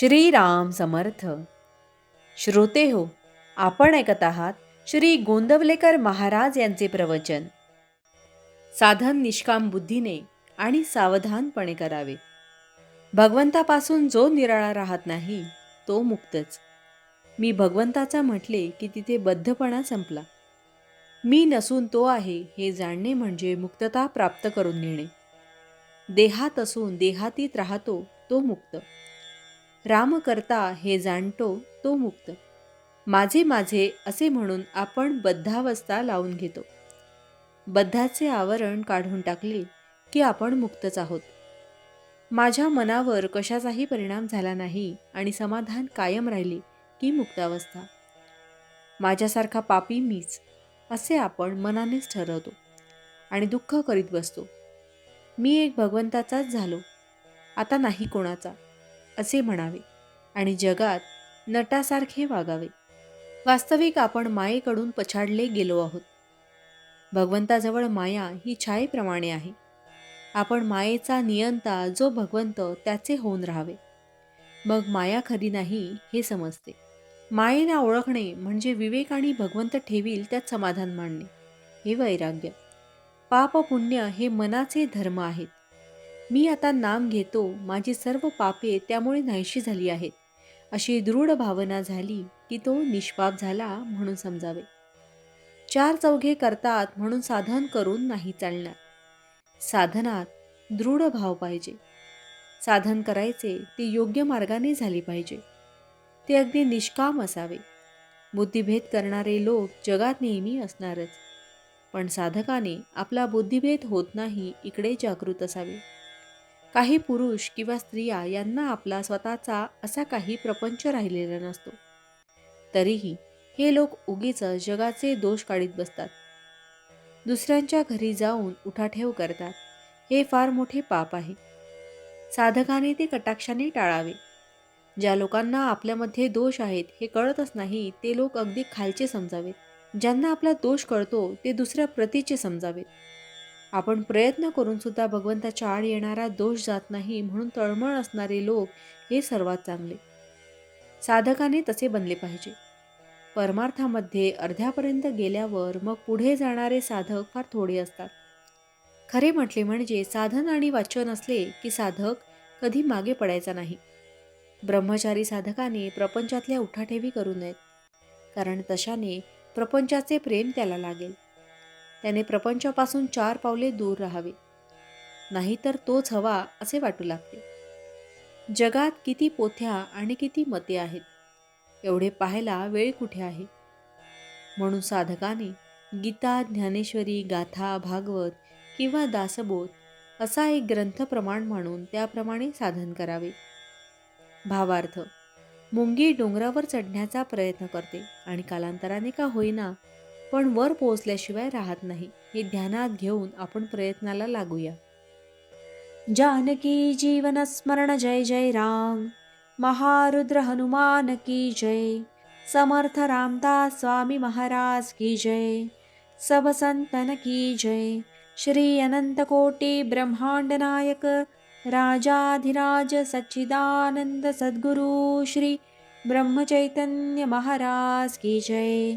श्रीराम समर्थ. श्रोते हो आपण ऐकत आहात श्री गोंदवलेकर महाराज यांचे प्रवचन. साधन निष्काम बुद्धीने आणि सावधानपणे करावे. भगवंतापासून जो निराळा राहत नाही तो मुक्तच. मी भगवंताचा म्हटले की तिथे बद्धपणा संपला. मी नसून तो आहे हे जाणणे म्हणजे मुक्तता प्राप्त करून घेणे. देहात असून देहातीत राहतो तो मुक्त. राम करता हे जाणतो तो मुक्त. माझे माझे असे म्हणून आपण बद्धावस्था लावून घेतो. बद्धाचे आवरण काढून टाकले की आपण मुक्तच आहोत. माझ्या मनावर कशाचाही परिणाम झाला नाही आणि समाधान कायम राहिले की मुक्तावस्था. माझ्यासारखा पापी मीच असे आपण मनानेच ठरवतो आणि दुःख करीत बसतो. मी एक भगवंताचाच झालो. आता नाही कोणाचा. असे म्हणावे आणि जगात नटासारखे वागावे. वास्तविक आपण मायेकडून पछाडले गेलो आहोत. भगवंताजवळ माया ही छायेप्रमाणे आहे. आपण मायेचा नियंता जो भगवंत त्याचे होऊन राहावे. मग माया खरी नाही हे समजते. मायेला ओळखणे म्हणजे विवेक आणि भगवंत ठेवील त्यात समाधान मानणे. हे वैराग्य. पाप पुण्य हे मनाचे धर्म आहेत. मी आता नाम घेतो माझी सर्व पापे त्यामुळे नाहीशी झाली आहेत. अशी दृढ भावना झाली की तो निष्पाप झाला म्हणून समजावे. चार चौघे करतात म्हणून साधन करून नाही चालणार. साधनात दृढ भाव पाहिजे. साधन करायचे ते योग्य मार्गाने झाले पाहिजे. ते अगदी निष्काम असावे. बुद्धिभेद करणारे लोक जगात नेहमी असणारच. पण साधकाने आपला बुद्धिभेद होत नाही इकडे जागृत असावे. काही पुरुष किंवा स्त्रिया यांना आपला स्वतःचा असा काही प्रपंच राहिलेला नसतो. तरीही हे लोक उगीच जगाचे दोष काढीत बसतात. दुसऱ्यांच्या घरी जाऊन उठाठेव करतात हे फार मोठे पाप आहे. साधकाने ते कटाक्षाने टाळावे. ज्या लोकांना आपल्यामध्ये दोष आहेत हे कळतच नाही ते लोक अगदी खालचे समजावेत. ज्यांना आपला दोष कळतो ते दुसऱ्या प्रतीचे समजावेत. आपण प्रयत्न करून सुद्धा भगवंताच्या आड येणारा दोष जात नाही म्हणून तळमळ असणारे लोक हे सर्वात चांगले. साधकाने तसे बनले पाहिजे. परमार्थामध्ये अर्ध्यापर्यंत गेल्यावर मग पुढे जाणारे साधक फार थोडे असतात. खरे म्हटले म्हणजे साधन आणि वाचन असले की साधक कधी मागे पडायचा नाही. ब्रह्मचारी साधकाने प्रपंचातल्या उठाठेवी करू नयेत. कारण तशाने प्रपंचाचे प्रेम त्याला लागेल. त्याने प्रपंचापासून चार पावले दूर राहावे. नाहीतर तोच हवा असे वाटू लागते. जगात किती पोथ्या आणि किती मते आहेत एवढे पाहायला वेळ कुठे आहे? म्हणून साधकाने गीता ज्ञानेश्वरी गाथा भागवत किंवा दासबोध असा एक ग्रंथ प्रमाण म्हणून त्याप्रमाणे साधन करावे. भावार्थ मुंगी डोंगरावर चढण्याचा प्रयत्न करते आणि कालांतराने का होईना पण वर पोहोचल्याशिवाय राहत नाही. हे ध्यानात घेऊन आपण प्रयत्नाला लागूया. जानकी जीवन स्मरण जय जय राम. महारुद्र हनुमान की जय. समर्थ रामदास स्वामी महाराज की जय. सब संतन की जय. श्री अनंत कोटी ब्रह्मांड नायक. राजाधिराज सच्चिदानंद सद्गुरु श्री ब्रह्मचैतन्य महाराज की जय.